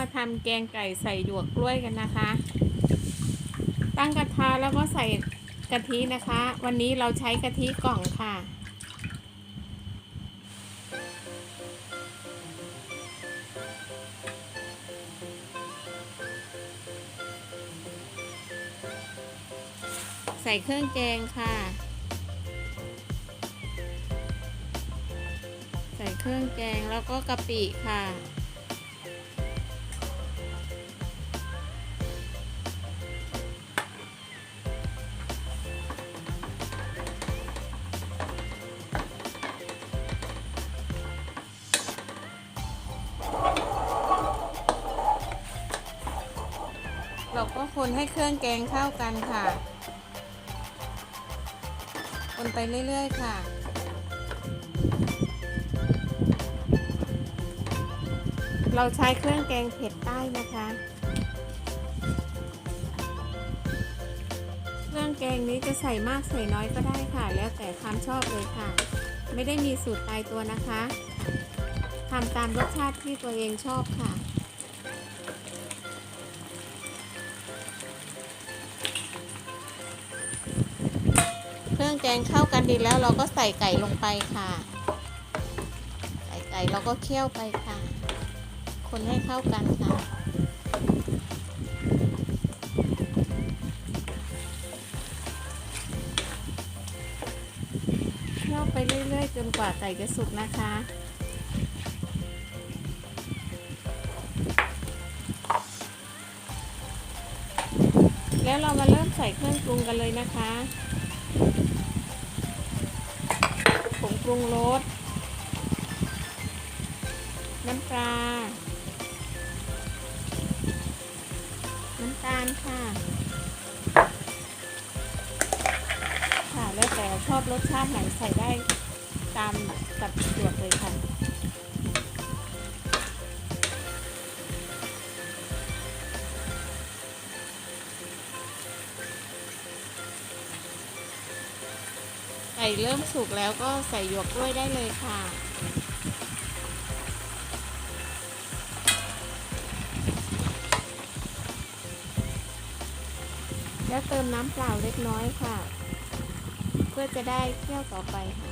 มาทำแกงไก่ใส่หยวกกล้วยกันนะคะ ตั้งกระทะแล้วก็ใส่กะทินะคะ วันนี้เราใช้กะทิกล่องค่ะ ใส่เครื่องแกงค่ะ ใส่เครื่องแกงแล้วก็กะปิค่ะ เราก็คนให้เครื่องแกงเข้ากันค่ะ คนไปเรื่อย ๆ ค่ะ เราใช้เครื่องแกงเผ็ดใต้นะคะ เครื่องแกงนี้จะใส่มากใส่น้อยก็ได้ค่ะ แล้วแต่ความชอบเลยค่ะ ไม่ได้มีสูตรตายตัวนะคะทำตามรสชาติที่ตัวเองชอบค่ะ เครื่องแกงเข้ากันดีแล้วเราก็ใส่ไก่ลงไปค่ะ ใส่ไก่เราก็เคี่ยวไปค่ะ คนให้เข้ากันค่ะ เคี่ยวไปเรื่อยๆจนกว่าไก่จะสุกนะคะแล้วเรามาเริ่มใส่เครื่องปรุงกันเลยนะคะ รุงรส น้ำปลา น้ำตาลค่ะ ค่ะ แล้วแต่ชอบรสชาติไหนใส่ได้ตามกับสะดวกเลยค่ะ ไก่เริ่มสุกแล้วก็ใส่หยวกกล้วยได้เลยค่ะ แล้วเติมน้ำเปล่าเล็กน้อยค่ะ เพื่อจะได้เคี่ยวต่อไปค่ะ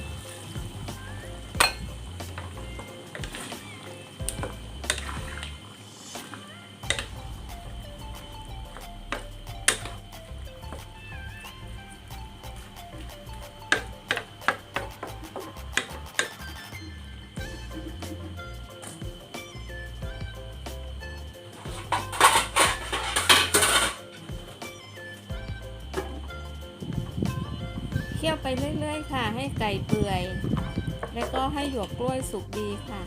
คี่ยวไปเรื่อยๆค่ะ ให้ไก่เปื่อย แล้วก็ให้หยวกกล้วยสุกดีค่ะ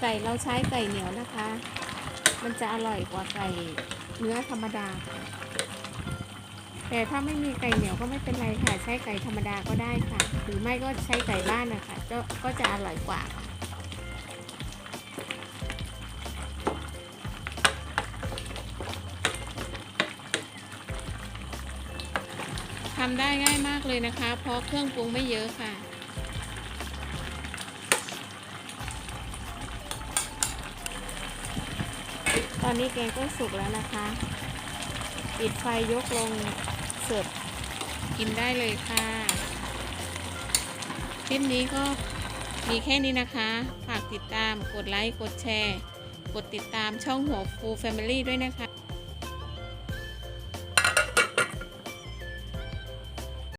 ไก่เราใช้ไก่เหนียวนะคะ มันจะอร่อยกว่าไก่เนื้อธรรมดาค่ะแต่ถ้าไม่มีไก่เหนียวก็ไม่เป็นไรค่ะ ใช้ไก่ธรรมดาก็ได้ค่ะ หรือไม่ก็ใช้ไก่บ้านนะคะก็ก็จะอร่อยกว่าค่ะ ทำได้ง่ายมากเลยนะคะ เพราะเครื่องปรุงไม่เยอะค่ะ ตอนนี้แกงก็สุกแล้วนะคะปิดไฟยกลงเสิร์ฟกินได้เลยค่ะคลิปนี้ก็มีแค่นี้นะคะ ฝากติดตามกดไลค์ กดแชร์ กดติดตามช่องหัวฟูแฟมิลี่ด้วยนะคะ